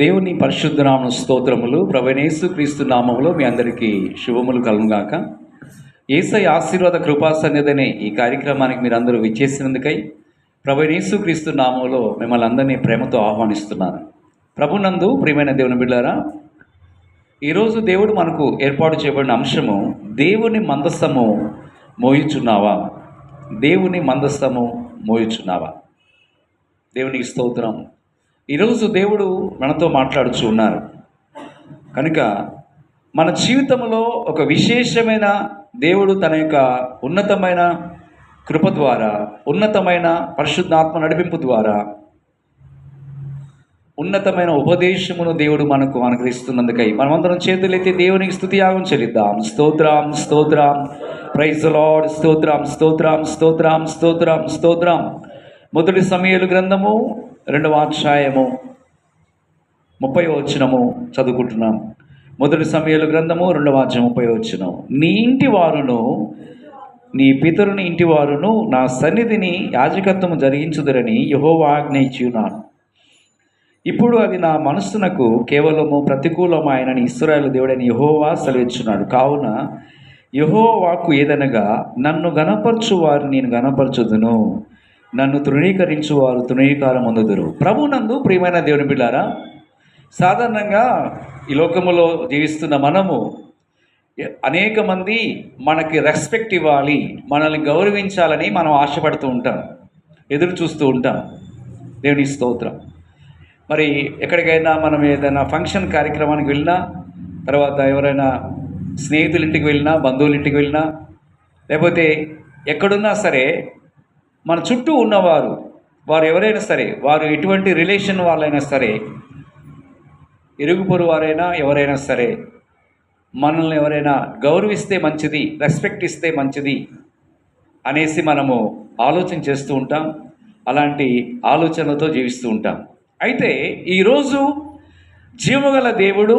దేవుని పరిశుద్ధనామ స్తోత్రములు. ప్రవణేశు క్రీస్తు నామములో మీ అందరికీ శుభములు కలుగుగాక ఏసై ఆశీర్వాద కృపా సన్నిధనే ఈ కార్యక్రమానికి మీరందరూ విచ్చేసినందుకై ప్రవణేశు క్రీస్తు నామంలో మిమ్మల్ని అందరినీ ప్రేమతో ఆహ్వానిస్తున్నాను. ప్రభునందు ప్రియమైన దేవుని బిడ్డారా ఈరోజు దేవుడు మనకు ఏర్పాటు చేయబడిన అంశము దేవుని మందస్థము మోయుచున్నావా? దేవుని మందస్థము మోయుచున్నావా? దేవునికి స్తోత్రం. ఈరోజు దేవుడు మనతో మాట్లాడుచు ఉన్నారు. కనుక మన జీవితంలో ఒక విశేషమైన దేవుడు తన యొక్క ఉన్నతమైన కృప ద్వారా ఉన్నతమైన పరిశుద్ధాత్మ నడిపింపు ద్వారా ఉన్నతమైన ఉపదేశమును దేవుడు మనకు అనుగ్రహిస్తున్నందుకై మనమందరం చేతులెత్తి దేవునికి స్తుతియాగం చెల్లిద్దాం. స్తోత్రం స్తోత్రం. ప్రైజ్ లార్డ్ స్తోత్రం స్తోత్రం స్తోత్రం స్తోత్రం స్తోత్రం. మొదటి సమయలు గ్రంథము రెండవ అధ్యాయము ముప్పై వచ్చినము చదువుకుంటున్నాం. మొదటి సమయాలు గ్రంథము రెండవ అధ్యాయం ముప్పై వచ్చినం నీ ఇంటి వారును నీ పితరుని ఇంటి వారును నా సన్నిధిని యాజకత్వము జరిగించుదరని యహోవా ఆజ్ఞ ఇప్పుడు అది నా మనస్సునకు కేవలము ప్రతికూలమాయనని ఇస్రాయల్ దేవుడని యహోవా సెలవిచ్చున్నాడు. కావున యహోవాకు ఏదనగా నన్ను గనపరచు వారు నేను గనపరచుదును నన్ను తృణీకరించు వారు తృణీకారం అందుదురు ప్రభునందు ప్రియమైన దేవుని బిళ్ళారా సాధారణంగా ఈ లోకములో జీవిస్తున్న మనము అనేక మంది మనకి రెస్పెక్ట్ ఇవ్వాలి మనల్ని గౌరవించాలని మనం ఆశపడుతూ ఉంటాం ఎదురు చూస్తూ ఉంటాం. దేవుని స్తోత్రం. మరి ఎక్కడికైనా మనం ఏదైనా ఫంక్షన్ కార్యక్రమానికి వెళ్ళినా తర్వాత ఎవరైనా స్నేహితుల ఇంటికి వెళ్ళినా బంధువుల ఇంటికి వెళ్ళినా లేకపోతే ఎక్కడున్నా సరే మన చుట్టూ ఉన్నవారు వారు ఎవరైనా సరే వారు ఎటువంటి రిలేషన్ వాళ్ళైనా సరే ఇరుగు పొరు వారైనా ఎవరైనా సరే మనల్ని ఎవరైనా గౌరవిస్తే మంచిది రెస్పెక్ట్ ఇస్తే మంచిది అనేసి మనము ఆలోచన చేస్తూ ఉంటాం అలాంటి ఆలోచనలతో జీవిస్తూ ఉంటాం. అయితే ఈరోజు జీవగల దేవుడు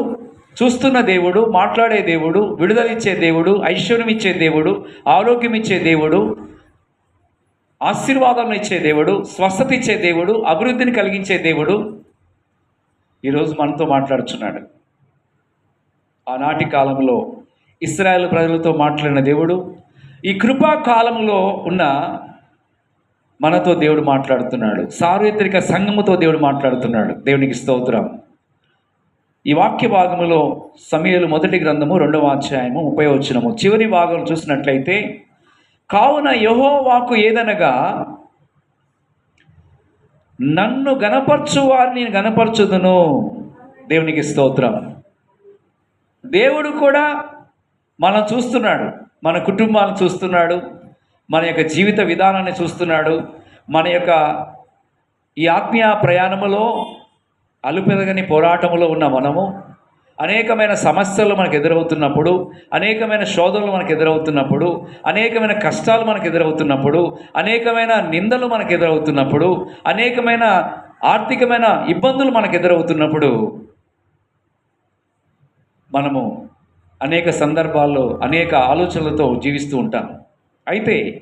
చూస్తున్న దేవుడు మాట్లాడే దేవుడు విడుదలిచ్చే దేవుడు ఐశ్వర్యం ఇచ్చే దేవుడు ఆరోగ్యం ఇచ్చే దేవుడు ఆశీర్వాదాలను ఇచ్చే దేవుడు స్వస్థత ఇచ్చే దేవుడు అభివృద్ధిని కలిగించే దేవుడు ఈరోజు మనతో మాట్లాడుచున్నాడు. ఆనాటి కాలంలో ఇస్రాయేల్ ప్రజలతో మాట్లాడిన దేవుడు ఈ కృపా కాలంలో ఉన్న మనతో దేవుడు మాట్లాడుతున్నాడు. సార్వత్రిక సంఘముతో దేవుడు మాట్లాడుతున్నాడు. దేవునికి స్తోత్రం. ఈ వాక్య భాగములో సమయలు మొదటి గ్రంథము రెండవ అధ్యాయము ముప్పై వచ్చినము చివరి భాగం చూసినట్లయితే కావున యహో వాకు ఏదనగా నన్ను గనపరచు వారిని నేను గనపరచుదును దేవునికి స్తోత్రం. దేవుడు కూడా మనం చూస్తున్నాడు. మన కుటుంబాలను చూస్తున్నాడు. మన యొక్క జీవిత విధానాన్ని చూస్తున్నాడు. మన యొక్క ఈ ఆత్మీయ ప్రయాణములో అలుపెదగని పోరాటంలో ఉన్న మనము అనేకమైన సమస్యలు మనకు ఎదురవుతున్నప్పుడు అనేకమైన శోధనలు మనకు ఎదురవుతున్నప్పుడు అనేకమైన కష్టాలు మనకు ఎదురవుతున్నప్పుడు అనేకమైన నిందలు మనకు ఎదురవుతున్నప్పుడు అనేకమైన ఆర్థికమైన ఇబ్బందులు మనకు ఎదురవుతున్నప్పుడు మనము అనేక సందర్భాల్లో అనేక ఆలోచనలతో జీవిస్తూ ఉంటాం. అయితే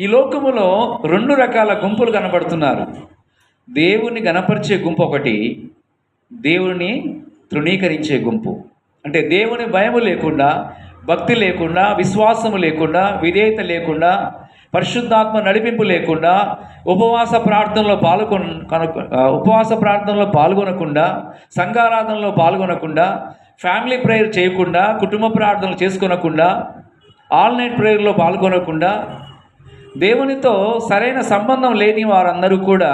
ఈ లోకములో రెండు రకాల గుంపులు కనబడుతున్నారు. దేవుని గనపరిచే గుంపు ఒకటి దేవుని తృణీకరించే గుంపు. అంటే దేవుని భయము లేకుండా భక్తి లేకుండా విశ్వాసము లేకుండా విధేయత లేకుండా పరిశుద్ధాత్మ నడిపింపు లేకుండా ఉపవాస ప్రార్థనలో పాల్గొన కనుక ఉపవాస ప్రార్థనలో పాల్గొనకుండా సంఘారాధనలో పాల్గొనకుండా ఫ్యామిలీ ప్రేయర్ చేయకుండా కుటుంబ ప్రార్థనలు చేసుకోనకుండా ఆల్ నైట్ ప్రేయర్లో పాల్గొనకుండా దేవునితో సరైన సంబంధం లేని వారందరూ కూడా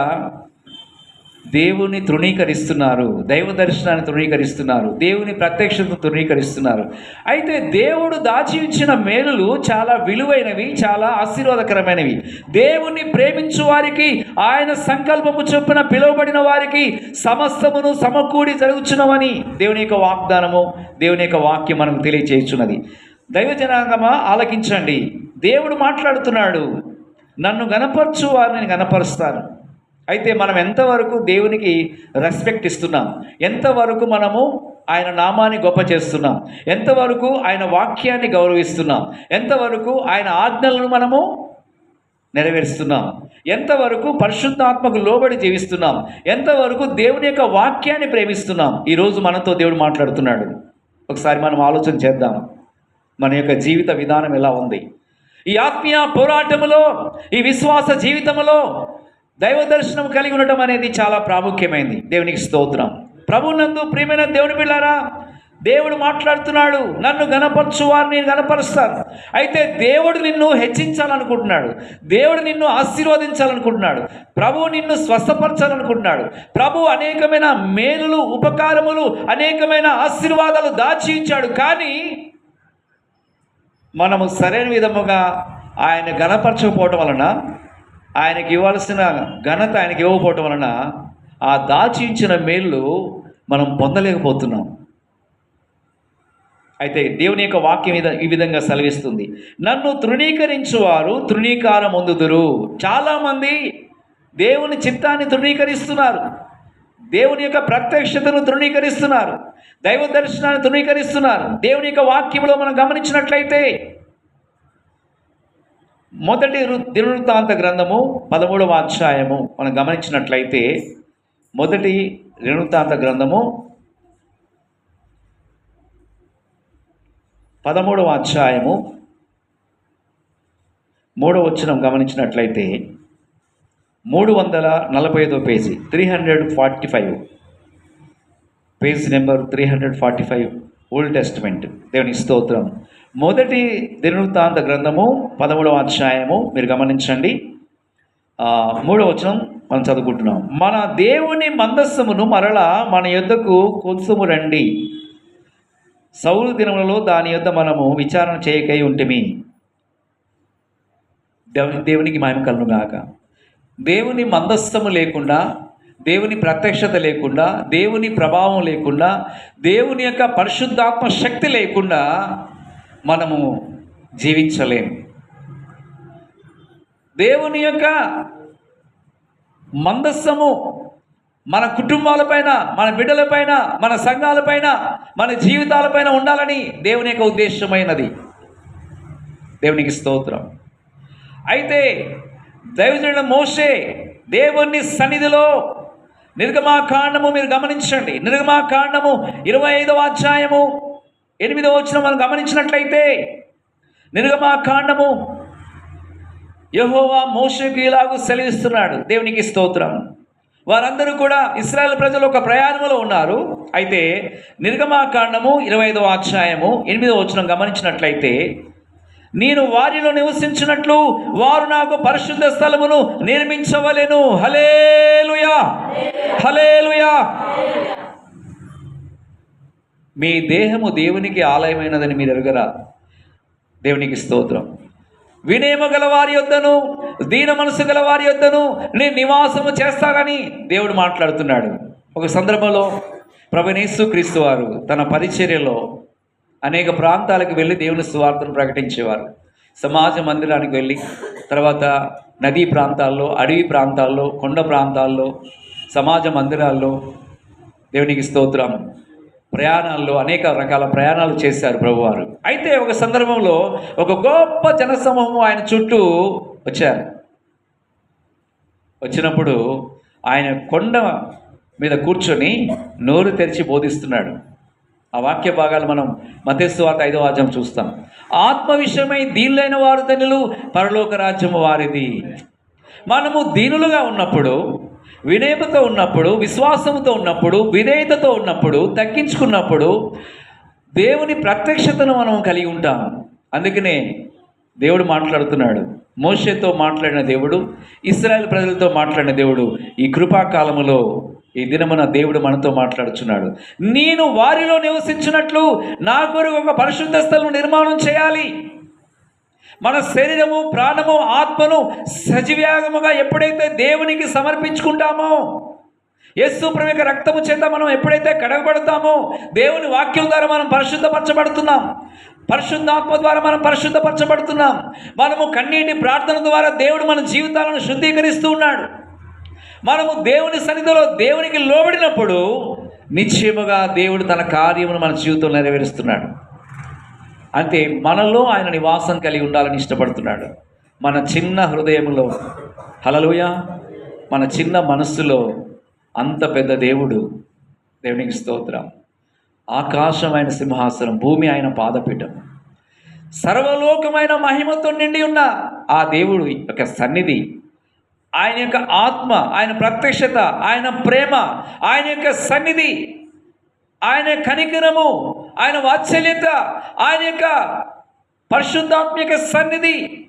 దేవుని తృణీకరిస్తున్నారు. దైవ దర్శనాన్ని తృణీకరిస్తున్నారు. దేవుని ప్రత్యక్షతను తృణీకరిస్తున్నారు. అయితే దేవుడు దాచి ఇచ్చిన మేలులు చాలా విలువైనవి చాలా ఆశీర్వాదకరమైనవి. దేవుణ్ణి ప్రేమించు వారికి ఆయన సంకల్పము చొప్పున పిలువబడిన వారికి సమస్తమును సమకూడి జరుగుచున్నవని దేవుని యొక్క వాగ్దానము దేవుని యొక్క వాక్యం మనకు తెలియచేస్తున్నది. దైవ జనాంగమా ఆలకించండి. దేవుడు మాట్లాడుతున్నాడు. నన్ను గనపరచు వారిని గనపరుస్తాను అయితే మనం ఎంతవరకు దేవునికి రెస్పెక్ట్ ఇస్తున్నాం? ఎంతవరకు మనము ఆయన నామాన్ని గొప్ప చేస్తున్నాం? ఎంతవరకు ఆయన వాక్యాన్ని గౌరవిస్తున్నాం? ఎంతవరకు ఆయన ఆజ్ఞలను మనము నెరవేరుస్తున్నాం? ఎంతవరకు పరిశుద్ధాత్మకు లోబడి జీవిస్తున్నాం? ఎంతవరకు దేవుని యొక్క వాక్యాన్ని ప్రేమిస్తున్నాం? ఈరోజు మనతో దేవుడు మాట్లాడుతున్నాడు. ఒకసారి మనం ఆలోచన చేద్దాం. మన యొక్క జీవిత విధానం ఎలా ఉంది? ఈ ఆత్మీయ పోరాటములో ఈ విశ్వాస జీవితంలో దైవ దర్శనం కలిగి ఉండటం అనేది చాలా ప్రాముఖ్యమైనది దేవునికి స్తోత్రం. ప్రభునందు ప్రియమైన దేవుని బిళ్ళారా దేవుడు మాట్లాడుతున్నాడు నన్ను గనపరచు వారిని నేను గనపరుస్తాను అయితే దేవుడు నిన్ను హెచ్చించాలనుకుంటున్నాడు. దేవుడు నిన్ను ఆశీర్వదించాలనుకుంటున్నాడు. ప్రభు నిన్ను స్వస్థపరచాలనుకుంటున్నాడు. ప్రభు అనేకమైన మేలులు ఉపకారములు అనేకమైన ఆశీర్వాదాలు దాచి ఇచ్చాడు. కానీ మనము సరైన విధముగా ఆయన గనపరచకపోవటం వలన ఆయనకి ఇవ్వాల్సిన ఘనత ఆయనకి ఇవ్వకపోవటం వలన ఆ దాచి ఇచ్చిన మేళ్ళు మనం పొందలేకపోతున్నాం. అయితే దేవుని యొక్క వాక్యం మీద ఈ విధంగా సెలవిస్తుంది. నన్ను తృణీకరించువారు తృణీకారం పొందుదురు చాలామంది దేవుని చిత్తాన్ని తృణీకరిస్తున్నారు. దేవుని యొక్క ప్రత్యక్షతను తృణీకరిస్తున్నారు. దైవ దర్శనాన్ని తృణీకరిస్తున్నారు. దేవుని యొక్క వాక్యంలో మనం గమనించినట్లయితే మొదటి దినవృత్తాంత గ్రంథము పదమూడవ అధ్యాయము. మనం గమనించినట్లయితే మొదటి దినవృత్తాంత గ్రంథము పదమూడవ అధ్యాయము మూడవ వచనం గమనించినట్లయితే మూడు వందల నలభై ఐదో page three hundred forty five page number three hundred forty five old testament దేవుని స్తోత్రం. మొదటి దినవృత్తాంత గ్రంథము పదమూడవ అధ్యాయము. మీరు గమనించండి. మూడవ వచనం మనం చదువుకుంటున్నాం. మన దేవుని మందస్సమును మరలా మన యొద్దకు కొంచెము రండి. సౌరు దినములలో దాని యొద్ద మనము విచారణ చేయకై ఉంటిమి. దేవుని దేవునికి మాయం కలును గాక దేవుని మందస్థము లేకుండా దేవుని ప్రత్యక్షత లేకుండా దేవుని ప్రభావం లేకుండా దేవుని యొక్క పరిశుద్ధాత్మ శక్తి లేకుండా మనము జీవించలేము దేవుని యొక్క మందస్సము మన కుటుంబాలపైన మన బిడ్డలపైన మన సంఘాలపైన మన జీవితాలపైన ఉండాలని దేవుని యొక్క ఉద్దేశమైనది. దేవునికి స్తోత్రం. అయితే దైవజనుడు మోషే దేవుని సన్నిధిలో నిర్గమాకాండము మీరు గమనించండి. నిర్గమాకాండము ఇరవై ఐదవ అధ్యాయము ఎనిమిదవ వచ్చిన మనం గమనించినట్లయితే నిర్గమాకాండము యహోవా మోషకి ఇలాగూ సెలవిస్తున్నాడు. దేవునికి స్తోత్రం. వారందరూ కూడా ఇస్రాయల్ ప్రజలు ఒక ప్రయాణంలో ఉన్నారు. అయితే నిర్గమాకాండము ఇరవై ఐదవ అధ్యాయము ఎనిమిదవ వచనం గమనించినట్లయితే నేను వారిలో నివసించినట్లు వారు నాకు పరిశుద్ధ స్థలమును నిర్మించవలెను. హలేలుయా హలేలుయా మీ దేహము దేవునికి ఆలయమైనదని మీరు ఎరుగరా దేవునికి స్తోత్రం. వినయము గల వారి యొద్దను దీన మనసు గల వారి యొద్దను నేను నివాసము చేస్తానని దేవుడు మాట్లాడుతున్నాడు. ఒక సందర్భంలో ప్రభునేసు క్రీస్తు వారు తన పరిచర్యలో అనేక ప్రాంతాలకు వెళ్ళి దేవుని సువార్తను ప్రకటించేవారు. సమాజ మందిరానికి వెళ్ళి తర్వాత నదీ ప్రాంతాల్లో అడవి ప్రాంతాల్లో కొండ ప్రాంతాల్లో సమాజ మందిరాల్లో దేవునికి స్తోత్రం. ప్రయాణాల్లో అనేక రకాల ప్రయాణాలు చేశారు ప్రభువారు. అయితే ఒక సందర్భంలో ఒక గొప్ప జనసమూహం ఆయన చుట్టూ వచ్చారు. వచ్చినప్పుడు ఆయన కొండ మీద కూర్చొని నోరు తెరిచి బోధిస్తున్నాడు. ఆ వాక్య భాగాలు మనం మతేశ్వాత ఐదో వాద్యం చూస్తాం. ఆత్మ విషయమై దీనులైన వారు ధనులు పరలోక రాజ్యము వారిది. మనము దీనులుగా ఉన్నప్పుడు వినయముతో ఉన్నప్పుడు విశ్వాసంతో ఉన్నప్పుడు విధేయతతో ఉన్నప్పుడు తగ్గించుకున్నప్పుడు దేవుని ప్రత్యక్షతను మనం కలిగి ఉంటాం. అందుకనే దేవుడు మాట్లాడుతున్నాడు. మోషతో మాట్లాడిన దేవుడు ఇస్రాయల్ ప్రజలతో మాట్లాడిన దేవుడు ఈ కృపాకాలములో ఈ దినమున దేవుడు మనతో మాట్లాడుచున్నాడు. నేను వారిలో నివసించినట్లు నా కొరకు ఒక పరిశుద్ధ స్థలం నిర్మాణం చేయాలి. మన శరీరము ప్రాణము ఆత్మను సజీవ్యాగముగా ఎప్పుడైతే దేవునికి సమర్పించుకుంటామో యేసు ప్రముఖ రక్తము చేత మనం ఎప్పుడైతే కడగబడతామో దేవుని వాక్యం ద్వారా మనం పరిశుద్ధపరచబడుతున్నాం. పరిశుద్ధాత్మ ద్వారా మనం పరిశుద్ధపరచబడుతున్నాం. మనము కన్నీటి ప్రార్థన ద్వారా దేవుడు మన జీవితాలను శుద్ధీకరిస్తూ ఉన్నాడు. మనము దేవుని సన్నిధిలో దేవునికి లోబడినప్పుడు నిశ్చయముగా దేవుడు తన కార్యమును మన జీవితంలో నెరవేరుస్తున్నాడు. అంటే మనలో ఆయన నివాసం కలిగి ఉండాలని ఇష్టపడుతున్నాడు. మన చిన్న హృదయంలో హలలుయ మన చిన్న మనస్సులో అంత పెద్ద దేవుడు దేవునికి స్తోత్రం. ఆకాశమైన సింహాసనం భూమి ఆయన పాదపీఠం. సర్వలోకమైన మహిమతో నిండి ఉన్న ఆ దేవుడు యొక్క సన్నిధి ఆయన యొక్క ఆత్మ ఆయన ప్రత్యక్షత ఆయన ప్రేమ ఆయన యొక్క సన్నిధి ఆయన కనికరము ఆయన వాత్సల్యత ఆయన యొక్క పరిశుద్ధాత్మిక సన్నిధి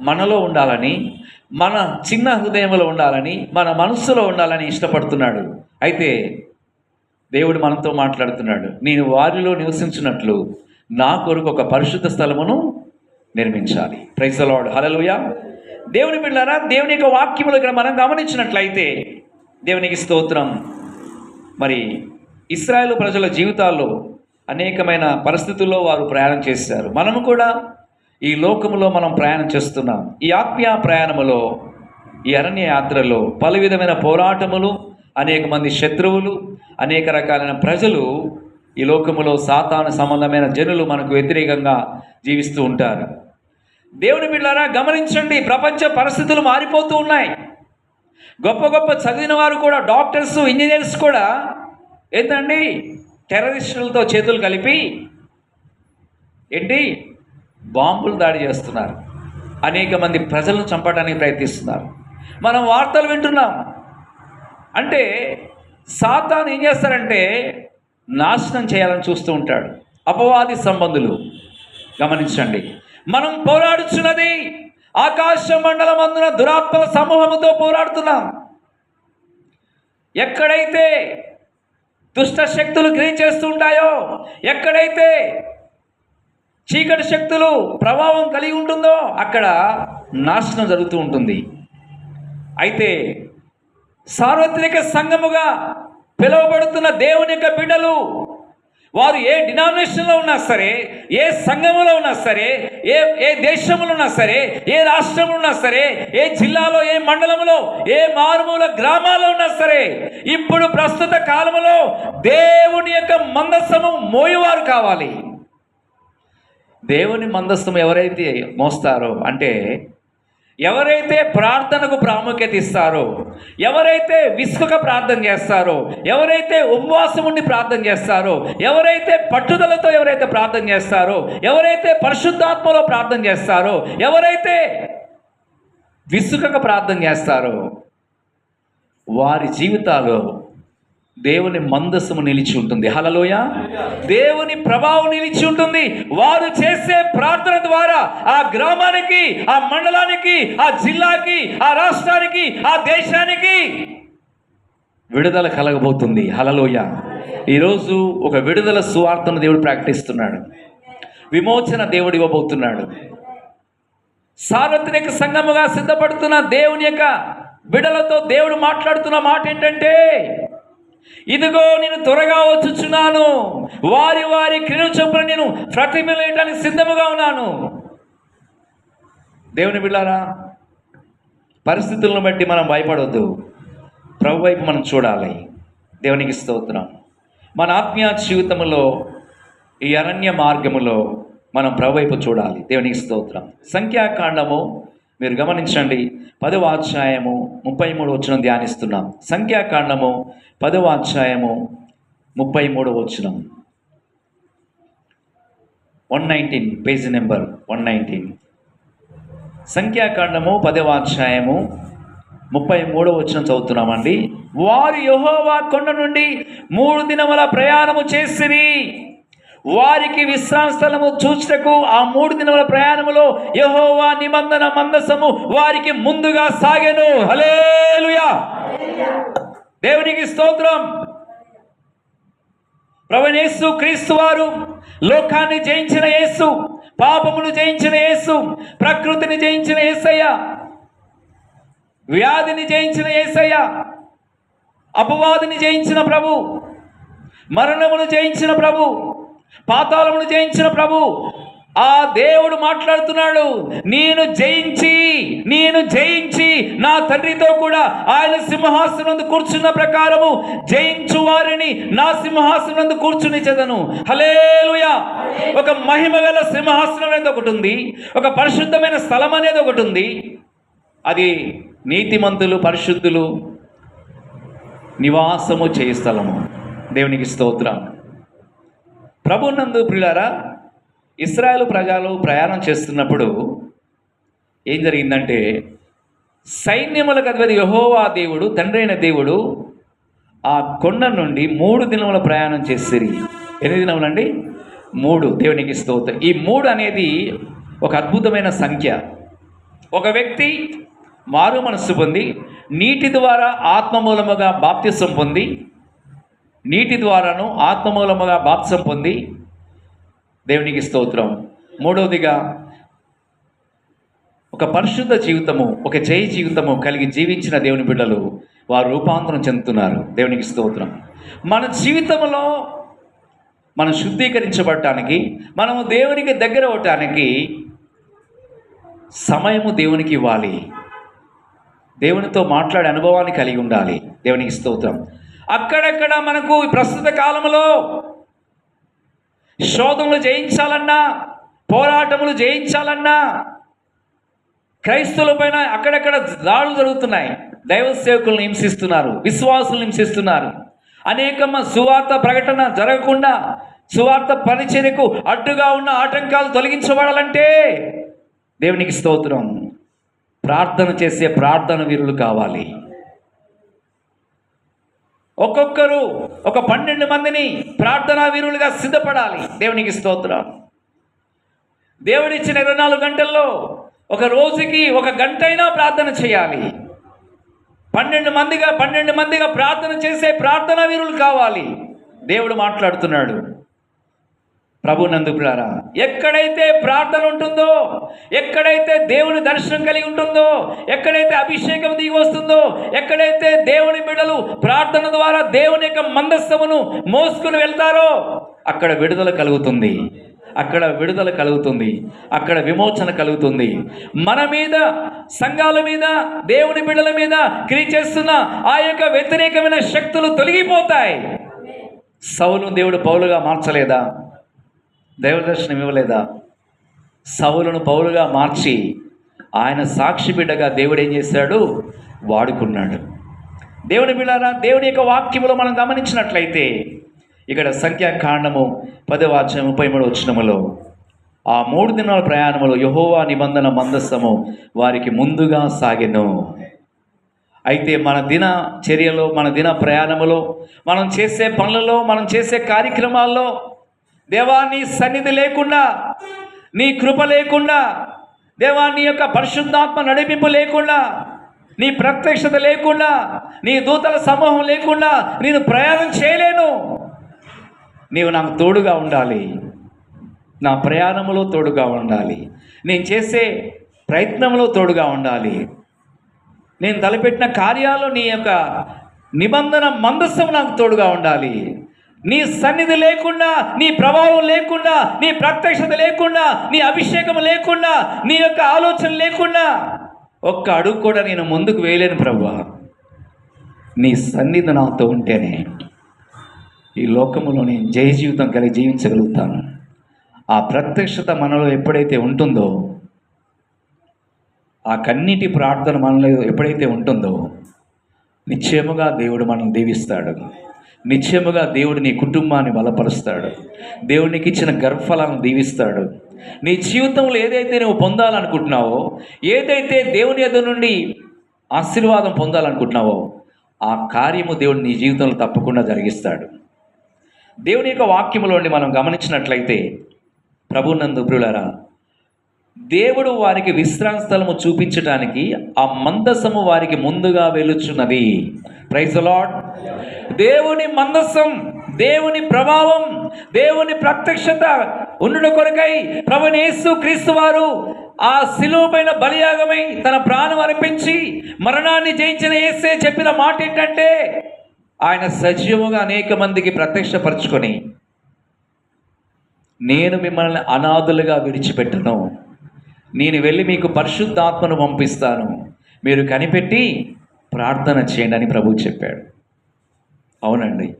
మనలో ఉండాలని మన చిన్న హృదయంలో ఉండాలని మన మనస్సులో ఉండాలని ఇష్టపడుతున్నాడు. అయితే దేవుడు మనతో మాట్లాడుతున్నాడు. నేను వారిలో నివసించినట్లు నా కొరకు ఒక పరిశుద్ధ స్థలమును నిర్మించాలి. ప్రైజ్ హలలుయ దేవుని బిళ్ళారా దేవుని యొక్క వాక్యములు ఇక్కడ మనం గమనించినట్లయితే దేవునికి స్తోత్రం. మరి ఇస్రాయేల్ ప్రజల జీవితాల్లో అనేకమైన పరిస్థితుల్లో వారు ప్రయాణం చేశారు. మనము కూడా ఈ లోకములో మనం ప్రయాణం చేస్తున్నాం. ఈ ఆత్మీయ ప్రయాణములో ఈ అరణ్య యాత్రలో పలు విధమైన పోరాటములు అనేక మంది శత్రువులు అనేక రకాలైన ప్రజలు ఈ లోకములో సాతాను సంబంధమైన జనులు మనకు వ్యతిరేకంగా జీవిస్తూ ఉంటారు. దేవుని బిడ్డారా గమనించండి ప్రపంచ పరిస్థితులు మారిపోతూ ఉన్నాయి. గొప్ప గొప్ప చదివిన వారు కూడా డాక్టర్స్ ఇంజనీర్స్ కూడా ఏంటండి? టెర్రరిస్టులతో చేతులు కలిపి ఏంటి? బాంబులు దాడి చేస్తున్నారు. అనేక మంది ప్రజలను చంపడానికి ప్రయత్నిస్తున్నారు. మనం వార్తలు వింటున్నాం. అంటే సాతాన్ ఏం చేస్తారంటే నాశనం చేయాలని చూస్తూ ఉంటాడు. అపవాది సంబంధులు గమనించండి. మనం పోరాడుచున్నది ఆకాశ మండలం అందున దురాత్మల సమూహముతో పోరాడుతున్నాం. ఎక్కడైతే దుష్ట శక్తులు క్రియ చేస్తూ ఉంటాయో ఎక్కడైతే చీకటి శక్తులు ప్రభావం కలిగి ఉంటుందో అక్కడ నాశనం జరుగుతూ ఉంటుంది. అయితే సార్వత్రిక సంఘముగా పిలువబడుతున్న దేవుని యొక్క బిడ్డలు వారు ఏ డినామినేషన్లో ఉన్నా సరే ఏ సంఘములో ఉన్నా సరే ఏ ఏ దేశంలో ఉన్నా సరే ఏ రాష్ట్రంలో ఉన్నా సరే ఏ జిల్లాలో ఏ మండలంలో ఏ మారుమూల గ్రామాల్లో ఉన్నా సరే ఇప్పుడు ప్రస్తుత కాలంలో దేవుని యొక్క మందస్సము మోయవారు కావాలి. దేవుని మందస్సం ఎవరైతే మోస్తారో అంటే ఎవరైతే ప్రార్థనకు ప్రాముఖ్యత ఇస్తారో ఎవరైతే విసుక ప్రార్థన చేస్తారో ఎవరైతే ఉపవాసం ఉండి ప్రార్థన చేస్తారో ఎవరైతే పట్టుదలతో ఎవరైతే ప్రార్థన చేస్తారో ఎవరైతే పరిశుద్ధాత్మలో ప్రార్థన చేస్తారో ఎవరైతే విసుకగా ప్రార్థన చేస్తారో వారి జీవితాలు దేవుని మందస్సము నిలిచి ఉంటుంది. హలలోయ దేవుని ప్రభావం నిలిచి ఉంటుంది. వారు చేసే ప్రార్థన ద్వారా ఆ గ్రామానికి ఆ మండలానికి ఆ జిల్లాకి ఆ రాష్ట్రానికి ఆ దేశానికి విడుదల కలగబోతుంది. హలలోయ ఈరోజు ఒక విడుదల సువార్తను దేవుడు ప్రకటిస్తున్నాడు. విమోచన దేవుడు ఇవ్వబోతున్నాడు. సార్వత్రిక సంఘముగా సిద్ధపడుతున్న దేవుని యొక్క బిడలతో దేవుడు మాట్లాడుతున్న మాట ఏంటంటే ఇదిగో నేను త్వరగా వచ్చుచున్నాను. వారి వారి క్రియలు చొప్పున నేను ప్రతిఫలేయటానికి సిద్ధముగా ఉన్నాను. దేవుని బిళ్ళారా పరిస్థితులను బట్టి మనం భయపడవద్దు ప్రభు వైపు మనం చూడాలి. దేవునికి స్తోత్రం. మన ఆత్మీయ జీవితంలో ఈ అరణ్య మార్గములో మనం ప్రభు వైపు చూడాలి. దేవునికి స్తోత్రం. సంఖ్యాకాండము మీరు గమనించండి. పదవ అధ్యాయము ముప్పై మూడు వచ్చిన ధ్యానిస్తున్నాం. సంఖ్యాకాండము పదవ అధ్యాయము ముప్పై మూడు వచనం. వన్ నైన్టీన్ పేజీ నెంబర్ వన్ నైన్టీన్. సంఖ్యాకాండము పదవ అధ్యాయము ముప్పై మూడో వచ్చిన చదువుతున్నామండి. వారు యహోవా కొండ నుండి మూడు దినముల ప్రయాణము చేసిరి. వారికి విశ్రాంతి స్థలము చూచుటకు ఆ మూడు దినముల ప్రయాణములో యహోవా నిబంధన మందసము వారికి ముందుగా సాగెను. హలేలుయా దేవునికి స్తోత్రం. ప్రవణేసు క్రీస్తు వారు లోకాన్ని జయించిన యేసు పాపమును జయించిన యేసు ప్రకృతిని జయించిన యేసయ్య వ్యాధిని జయించిన యేసయ్య అపవాదిని జయించిన ప్రభు మరణమును జయించిన ప్రభు పాతాళమును జయించిన ప్రభు. ఆ దేవుడు మాట్లాడుతున్నాడు నేను జయించి నేను జయించి నా తండ్రితో కూడా ఆయన సింహాసనం కూర్చున్న ప్రకారము జయించు వారిని నా సింహాసనం కూర్చుని చెదను. హలేలుయా ఒక మహిమ గల సింహాసనం అనేది ఒకటి ఉంది. ఒక పరిశుద్ధమైన స్థలం అనేది ఒకటి ఉంది. అది నీతిమంతులు పరిశుద్ధులు నివాసము చేయ స్థలము. దేవునికి స్తోత్రం. ప్రభునందు ప్రియులారా ఇస్రాయల్ ప్రజలు ప్రయాణం చేస్తున్నప్పుడు ఏం జరిగిందంటే సైన్యములకు అధిపతి యహోవా దేవుడు తండ్రి అయిన దేవుడు ఆ కొండ నుండి మూడు దినముల ప్రయాణం చేసిరి. ఎన్ని దినములండి? మూడు. దేవునికి స్తోత్రం. ఈ మూడు అనేది ఒక అద్భుతమైన సంఖ్య. ఒక వ్యక్తి మారు మనస్సు పొంది నీటి ద్వారా ఆత్మమూలముగా బాప్తిసం పొంది నీటి ద్వారాను ఆత్మమూలముగా బాప్సం పొంది దేవునికి స్తోత్రం. మూడవదిగా ఒక పరిశుద్ధ జీవితము ఒక జయ జీవితము కలిగి జీవించిన దేవుని బిడ్డలు వారు రూపాంతరం చెందుతున్నారు. దేవునికి స్తోత్రం. మన జీవితంలో మనం శుద్ధీకరించబడటానికి మనము దేవునికి దగ్గర అవటానికి సమయము దేవునికి ఇవ్వాలి. దేవునితో మాట్లాడే అనుభవాన్ని కలిగి ఉండాలి. దేవునికి స్తోత్రం. అక్కడక్కడ మనకు ప్రస్తుత కాలంలో శోధములు జయించాలన్నా పోరాటములు జయించాలన్నా క్రైస్తవుల పైన అక్కడక్కడ దాడులు జరుగుతున్నాయి. దైవ సేవకులను హింసిస్తున్నారు విశ్వాసులను హింసిస్తున్నారు. అనేకమ్మ సువార్త ప్రకటన జరగకుండా సువార్త పరిచర్యకు అడ్డుగా ఉన్న ఆటంకాలు తొలగించబడాలంటే దేవునికి స్తోత్రం. ప్రార్థన చేసే ప్రార్థన వీరులు కావాలి. ఒక్కొక్కరు ఒక పన్నెండు మందిని ప్రార్థనా వీరులుగా సిద్ధపడాలి. దేవునికి స్తోత్రం. దేవుడిచ్చిన ఇరవై నాలుగు గంటల్లో ఒక రోజుకి ఒక గంట అయినా ప్రార్థన చేయాలి. పన్నెండు మందిగా పన్నెండు మందిగా ప్రార్థన చేసే ప్రార్థనా వీరులు కావాలి. దేవుడు మాట్లాడుతున్నాడు. ప్రభు నందుకులారా ఎక్కడైతే ప్రార్థన ఉంటుందో ఎక్కడైతే దేవుని దర్శనం కలిగి ఉంటుందో ఎక్కడైతే అభిషేకం దిగి వస్తుందో ఎక్కడైతే దేవుని బిడ్డలు ప్రార్థన ద్వారా దేవుని యొక్క మందస్థమును మోసుకుని వెళ్తారో అక్కడ విడుదల కలుగుతుంది. అక్కడ విడుదల కలుగుతుంది. అక్కడ విమోచన కలుగుతుంది. మన మీద సంఘాల మీద దేవుని బిడ్డల మీద క్రియ చేస్తున్న ఆ యొక్క వ్యతిరేకమైన శక్తులు తొలగిపోతాయి. సౌలు దేవుడు పౌలుగా మార్చలేదా? దైవదర్శనం ఇవ్వలేదా సవులను పౌలుగా మార్చి ఆయన సాక్షి బిడ్డగా దేవుడు ఏం చేశాడు? వాడుకున్నాడు. దేవుని బిడ్డారా దేవుని యొక్క వాక్యములో మనం గమనించినట్లయితే ఇక్కడ సంఖ్యాకాండము పదవాచనం ముప్పై మూడు వచ్చినములో ఆ మూడు దినాల ప్రయాణములో యహోవా నిబంధన మందస్సము వారికి ముందుగా సాగెను. అయితే మన దిన చర్యలో మన దిన ప్రయాణములో మనం చేసే పనులలో మనం చేసే కార్యక్రమాల్లో దేవా నీ సన్నిధి లేకుండా నీ కృప లేకుండా దేవా నీ యొక్క పరిశుద్ధాత్మ నడిపింపు లేకుండా నీ ప్రత్యక్షత లేకుండా నీ దూతల సమూహం లేకుండా నేను ప్రయాణం చేయలేను. నీవు నాకు తోడుగా ఉండాలి. నా ప్రయాణంలో తోడుగా ఉండాలి. నేను చేసే ప్రయత్నంలో తోడుగా ఉండాలి. నేను తలపెట్టిన కార్యాలు నీ యొక్క నిబంధన మందస్సం నాకు తోడుగా ఉండాలి. నీ సన్నిధి లేకుండా నీ ప్రభావం లేకుండా నీ ప్రత్యక్షత లేకుండా నీ అభిషేకం లేకుండా నీ యొక్క ఆలోచన లేకుండా ఒక్క అడుగు కూడా నేను ముందుకు వేయలేను ప్రభా. నీ సన్నిధి నాతో ఉంటేనే ఈ లోకములో నేను జయ జీవితం కలిగి జీవించగలుగుతాను. ఆ ప్రత్యక్షత మనలో ఎప్పుడైతే ఉంటుందో ఆ కన్నీటి ప్రార్థన మనలో ఎప్పుడైతే ఉంటుందో నిశ్చయముగా దేవుడు మనం దీవిస్తాడు. నిశ్చయముగా దేవుడు నీ కుటుంబాన్ని బలపరుస్తాడు. దేవునికి ఇచ్చిన గర్భఫలాలను దీవిస్తాడు. నీ జీవితంలో ఏదైతే నువ్వు పొందాలనుకుంటున్నావో ఏదైతే దేవుని ఎదురు నుండి ఆశీర్వాదం పొందాలనుకుంటున్నావో ఆ కార్యము దేవుడు నీ జీవితంలో తప్పకుండా జరిగిస్తాడు. దేవుని యొక్క వాక్యములోని మనం గమనించినట్లయితే ప్రభునందు ప్రియులరా దేవుడు వారికి విశ్రాంతి స్థలము చూపించటానికి ఆ మందసము వారికి ముందుగా వెలుచున్నది ప్రైజ్ లాడ్ దేవుని మందస్సం దేవుని ప్రభావం దేవుని ప్రత్యక్షత ఉండుట కొరకై ప్రభునేసు క్రీస్తు వారు ఆ శిలువపైన బలియాగమై తన ప్రాణం అర్పించి మరణాన్ని జయించిన యేసే చెప్పిన మాట ఏంటంటే ఆయన సజీవముగా అనేక మందికి ప్రత్యక్షపరచుకొని నేను మిమ్మల్ని అనాథులుగా విడిచిపెట్టను. నేను వెళ్ళి మీకు పరిశుద్ధాత్మను పంపిస్తాను. మీరు కనిపెట్టి ప్రార్థన చేయండి అని ప్రభువు చెప్పాడు. అవునండి.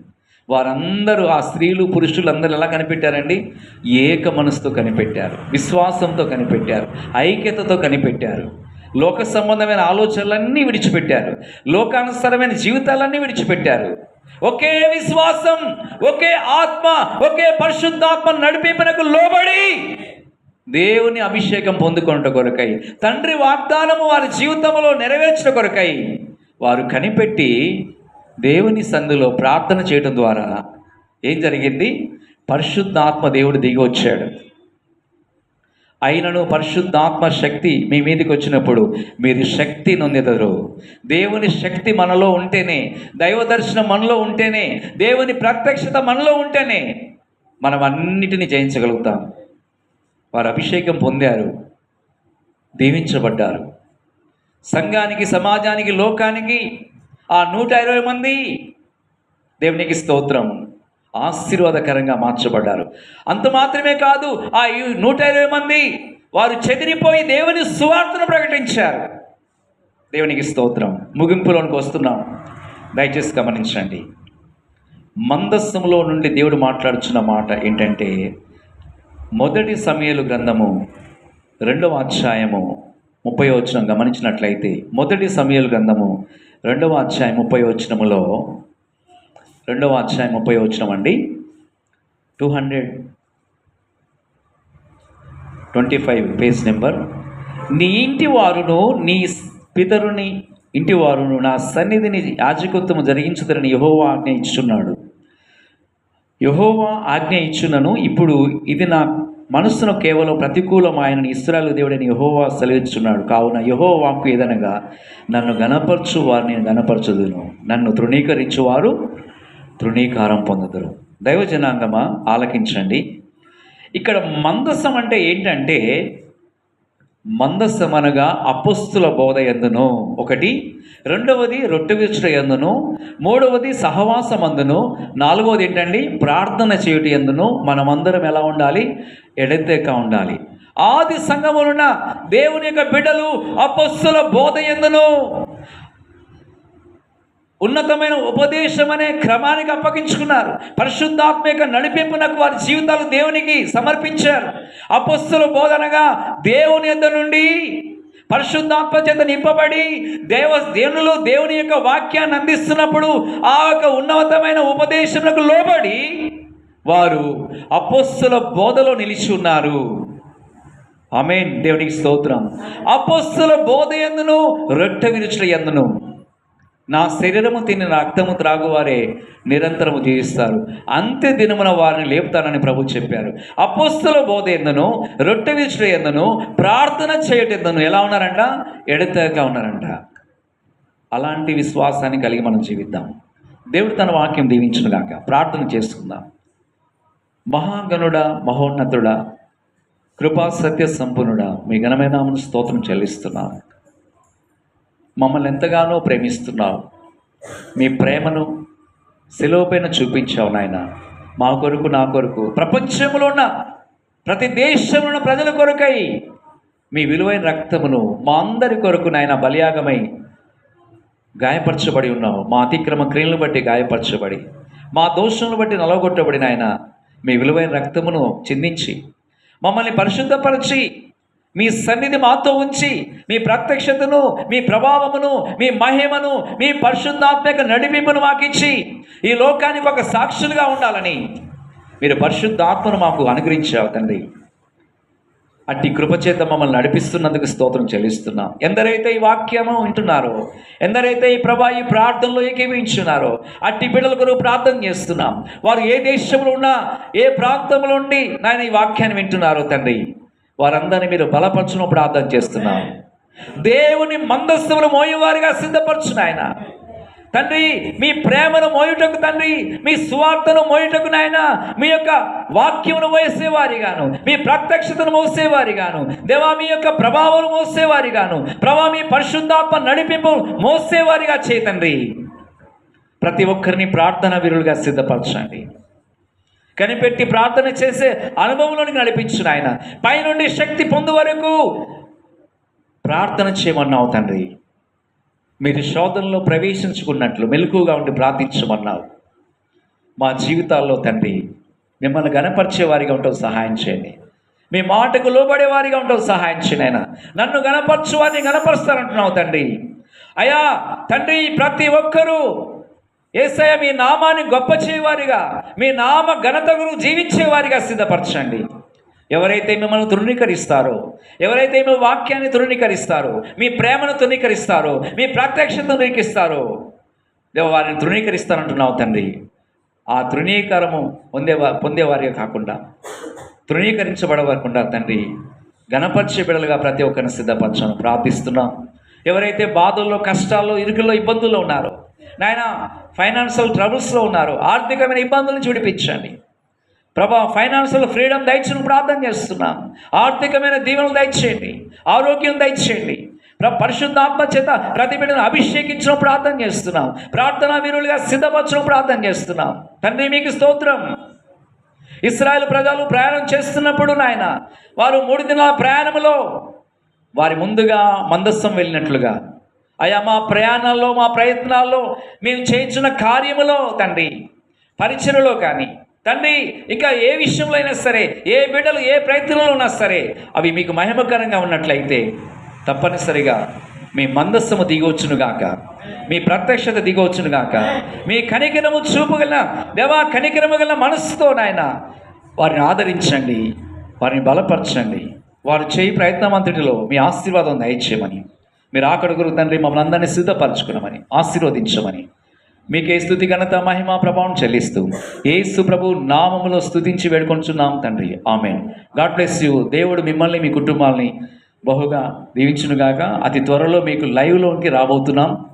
వారందరూ ఆ స్త్రీలు పురుషులు అందరూ ఎలా కనిపెట్టారండి? ఏక మనసుతో కనిపెట్టారు విశ్వాసంతో కనిపెట్టారు ఐక్యతతో కనిపెట్టారు. లోక సంబంధమైన ఆలోచనలన్నీ విడిచిపెట్టారు. లోకానుసరమైన జీవితాలన్నీ విడిచిపెట్టారు. ఒకే విశ్వాసం ఒకే ఆత్మ ఒకే పరిశుద్ధాత్మ నడిపింపునకు లోబడి దేవుని అభిషేకం పొందుకొనుట కొరకై తండ్రి వాగ్దానము వారి జీవితంలో నెరవేర్చిన కొరకై వారు కనిపెట్టి దేవుని సందులో ప్రార్థన చేయడం ద్వారా ఏం జరిగింది? పరిశుద్ధాత్మ దేవుడు దిగి వచ్చాడు. అయినను పరిశుద్ధాత్మ శక్తి మీ మీదకి వచ్చినప్పుడు మీరు శక్తి నొందెదరు. దేవుని శక్తి మనలో ఉంటేనే దైవ దర్శనం మనలో ఉంటేనే దేవుని ప్రత్యక్షత మనలో ఉంటేనే మనం అన్నిటినీ జయించగలుగుతాం. వారు అభిషేకం పొందారు దీవించబడ్డారు. సంఘానికి సమాజానికి లోకానికి ఆ నూట ఇరవై మంది దేవునికి స్తోత్రం ఆశీర్వాదకరంగా మార్చబడ్డారు. అంత మాత్రమే కాదు ఆ ఈ నూట ఇరవై మంది వారు చెదిరిపోయి దేవుని సువార్తను ప్రకటించారు. దేవునికి స్తోత్రం. ముగింపులోనికి వస్తున్నాం. దయచేసి గమనించండి. మందస్సంలో నుండి దేవుడు మాట్లాడుచున్న మాట ఏంటంటే మొదటి సమయలు గ్రంథము రెండవ అధ్యాయము ముప్పై వచనం గమనించినట్లయితే మొదటి సమయలు గ్రంథము రెండవ అధ్యాయం ముప్పై వచనములో రెండవ అధ్యాయం ముప్పై వచనం అండి. Two hundred twenty five page number నీ ఇంటి వారును నీ పితరుని ఇంటి వారును నా సన్నిధిని యాజకత్వము జరిగించుదరని యహోవా ఆజ్ఞ ఇచ్చున్నాడు యహోవా ఆజ్ఞ ఇచ్చునను. ఇప్పుడు ఇది నా మనస్సును కేవలం ప్రతికూలమాయనని ఇస్రాయలు దేవుడని యహోవా సెలవిస్తున్నాడు కావున యహోవాకు ఏదనగా నన్ను గణపరచు వారు నేను గణపరచుదును నన్ను తృణీకరించువారు తృణీకారం పొందుదురు. దైవ జనాంగమా ఆలకించండి. ఇక్కడ మందసం అంటే ఏంటంటే మందస్సమనగా అపస్తుల బోధ ఎందును? ఒకటి. రెండవది రొట్టె విచ్చుట ఎందును? మూడవది సహవాసం అందును నాలుగవది ఏంటండి? ప్రార్థన చేయుట ఎందును? మనమందరం ఎలా ఉండాలి? ఎడతెక్క ఉండాలి. ఆది సంగములున్న దేవుని యొక్క బిడ్డలు అపస్సుల బోధ ఎందును? ఉన్నతమైన ఉపదేశం అనే క్రమానికి అప్పగించుకున్నారు. పరిశుద్ధాత్మ యొక్క నడిపింపునకు వారి జీవితాలు దేవునికి సమర్పించారు. అపస్సుల బోధనగా దేవుని ఎద్ద నుండి పరిశుద్ధాత్మ చేత నింపబడి దేవ దేవునిలో దేవుని యొక్క వాక్యాన్ని అందిస్తున్నప్పుడు ఆ యొక్క ఉన్నతమైన ఉపదేశములకు లోబడి వారు అపస్సుల బోధలో నిలిచి ఉన్నారు. ఆమేన్. దేవునికి స్తోత్రం. అపస్సుల బోధ ఎందును? రొట్టె విరుచుల ఎందును? నా శరీరము తిని రక్తము త్రాగువారే నిరంతరము జీవిస్తారు. అంత్య దినమున వారిని లేపుతానని ప్రభు చెప్పారు. అపోస్తుల బోధ ఎందును? రొట్టె విచుట ఎందును? ప్రార్థన చేయట ఎందును? ఎలా ఉన్నారంట? ఎడతగా ఉన్నారంట. అలాంటి విశ్వాసాన్ని కలిగి మనం జీవిద్దాం. దేవుడు తన వాక్యం దీవించునుగాక. ప్రార్థన చేసుకుందాం. మహాగణుడ మహోన్నతుడా కృపా సత్య సంపన్నుడా మీ ఘనమైన స్తోత్రం చెల్లిస్తున్నాను మమ్మల్ని ఎంతగానో ప్రేమిస్తున్నావు. మీ ప్రేమను సెలవుపైన చూపించావు నాయన. మా కొరకు నా కొరకు. ప్రపంచంలో ఉన్న ప్రతి దేశంలో ఉన్న ప్రజల కొరకై మీ విలువైన రక్తమును మా అందరి కొరకు నాయన బలియాగమై గాయపరచబడి ఉన్నావు. మా అతిక్రమ క్రియలను బట్టి గాయపరచబడి మా దోషములను బట్టి నలగొట్టబడిన ఆయన మీ విలువైన రక్తమును చిందించి మమ్మల్ని పరిశుద్ధపరిచి మీ సన్నిధి మాతో ఉంచి మీ ప్రత్యక్షతను మీ ప్రభావమును మీ మహిమను మీ పరిశుద్ధాత్మక నడిపింపును మాకిచ్చి ఈ లోకానికి ఒక సాక్షులుగా ఉండాలని మీరు పరిశుద్ధాత్మను మాకు అనుగ్రహించావు తండ్రి. అట్టి కృపచేత మమ్మల్ని నడిపిస్తున్నందుకు స్తోత్రం చెల్లిస్తున్నాం. ఎందరైతే ఈ వాక్యము వింటున్నారో ఎందరైతే ఈ ప్రభా ఈ ప్రార్థనలో ఏకీవించున్నారో అట్టి బిడ్డల కొరకు ప్రార్థన చేస్తున్నాం. వారు ఏ దేశంలో ఉన్నా ఏ ప్రాంతంలో ఉండి నాయన ఈ వాక్యాన్ని వింటున్నారో తండ్రి. వారందరినీ మీరు బలపరచును ప్రార్థన చేస్తున్నాం. దేవుని మందస్థములు మోయేవారిగా సిద్ధపరచు నాయన తండ్రి మీ ప్రేమను మోయుటకు తండ్రి మీ సువార్తను మోయుటకు నాయన మీ యొక్క వాక్యమును మోసేవారిగాను మీ ప్రత్యక్షతను మోసేవారిగాను దేవా మీ యొక్క ప్రభావం మోసేవారిగాను ప్రభా మీ పరిశుద్ధాత్మ నడిపింపు మోసేవారిగా చేతండి ప్రతి ఒక్కరిని ప్రార్థన వీరులుగా సిద్ధపరచండి. కనిపెట్టి ప్రార్థన చేసే అనుభవంలోనికి నడిపించు ఆయన పైనుండి శక్తి పొందు వరకు ప్రార్థన చేయమన్నావు తండ్రి. మీరు శోధనలో ప్రవేశించుకున్నట్లు మెలకుగా ఉండి ప్రార్థించమన్నావు. మా జీవితాల్లో తండ్రి మిమ్మల్ని గనపరిచే వారిగా సహాయం చేయండి. మీ మాటకు లోబడే వారిగా ఉంటావు సహాయం చేయండి ఆయన నన్ను గనపరచు వారిని గనపరుస్తానంటున్నావు తండ్రి. అయా తండ్రి ప్రతి ఒక్కరూ ఏసయ మీ నామాన్ని గొప్ప చేయవారిగా మీ నామ ఘనత గురు జీవించేవారిగా సిద్ధపరచండి. ఎవరైతే మిమ్మల్ని తృణీకరిస్తారో ఎవరైతే మీ వాక్యాన్ని తృణీకరిస్తారో మీ ప్రేమను తృణీకరిస్తారో మీ ప్రత్యక్షతను తృణీకరిస్తారో దేవ వారిని తృణీకరిస్తానంటున్నావు తండ్రి. ఆ తృణీకరము పొందేవా పొందేవారిగా కాకుండా తృణీకరించబడవకుండా తండ్రి. గణపరిచే బిడలుగా ప్రతి ఒక్కరిని సిద్ధపరచను ప్రార్థిస్తున్నాం. ఎవరైతే బాధల్లో కష్టాల్లో ఇరుకుల్లో ఇబ్బందుల్లో ఉన్నారో నాయన ఫైనాన్షియల్ ట్రబుల్స్లో ఉన్నారు. ఆర్థికమైన ఇబ్బందుల నుంచి విడిపించండి ప్రభా ఫైనాన్షియల్ ఫ్రీడమ్ దయచేసి ప్రార్థన చేస్తున్నాం. ఆర్థికమైన దీవెనలు దయచేయండి. ఆరోగ్యం దయచేయండి. ప్ర పరిశుద్ధాత్మ చేత ప్రతి బిడ్డను అభిషేకించడం ప్రార్థన చేస్తున్నాం. ప్రార్థనా వీరులుగా సిద్ధపరచడం ప్రార్థన చేస్తున్నాం. తండ్రి మీకు స్తోత్రం. ఇస్రాయల్ ప్రజలు ప్రయాణం చేస్తున్నప్పుడు నాయన వారు మూడు దినాల ప్రయాణంలో వారి ముందుగా మందస్సం వెళ్ళినట్లుగా అయా మా ప్రయాణాల్లో మా ప్రయత్నాల్లో మేము చేయించిన కార్యములో తండ్రి పరిచయలో కానీ తండ్రి ఇంకా ఏ విషయంలో అయినా సరే ఏ బిడ్డలు ఏ ప్రయత్నంలో ఉన్నా సరే అవి మీకు మహిమకరంగా ఉన్నట్లయితే తప్పనిసరిగా మీ మందస్సము దిగవచ్చునుగాక మీ ప్రత్యక్షత దిగవచ్చునుగాక మీ కనికరము చూపగల దేవా కనికరము గల మనస్సుతో నాయన వారిని ఆదరించండి వారిని బలపరచండి. వారు చేయి ప్రయత్నం అంతటిలో మీ ఆశీర్వాదం దయచేయమని. మీరు ఆకడుగురు తండ్రి మమ్మల్ని అందరినీ సిద్ధపరచుకున్నామని ఆశీర్వదించమని. మీకే స్థుతి ఘనత మహిమ ప్రభావం చెల్లిస్తూ ఏసు ప్రభు నామములో స్థుతించి వేడుకొంచున్నాం తండ్రి. ఆమె గాడ్ బ్లెస్ యూ. దేవుడు మిమ్మల్ని మీ కుటుంబాలని బహుగా దీవించునుగాక. అతి త్వరలో మీకు లైవ్లోకి రాబోతున్నాం.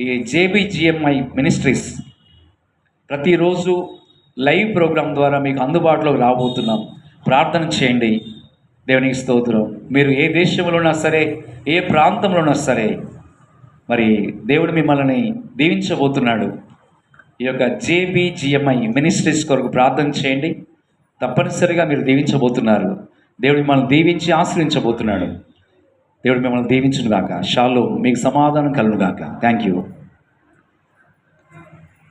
ఈ జేబీజిఎంఐ మినిస్ట్రీస్ ప్రతిరోజు లైవ్ ప్రోగ్రాం ద్వారా మీకు అందుబాటులోకి రాబోతున్నాం. ప్రార్థన చేయండి. దేవునికి స్తోత్రం. మీరు ఏ దేశంలో ఉన్నా సరే ఏ ప్రాంతంలో ఉన్నా సరే మరి దేవుడు మిమ్మల్ని దీవించబోతున్నాడు. ఈ యొక్క జేబీజిఎంఐ మినిస్ట్రీస్ కొరకు ప్రార్థన చేయండి. తప్పనిసరిగా మీరు దీవించబోతున్నారు. దేవుడు మిమ్మల్ని దీవించి ఆశ్రయించబోతున్నాడు. దేవుడు మిమ్మల్ని దీవించును గాక షాలో మీకు సమాధానం కలును గాక థ్యాంక్ యూ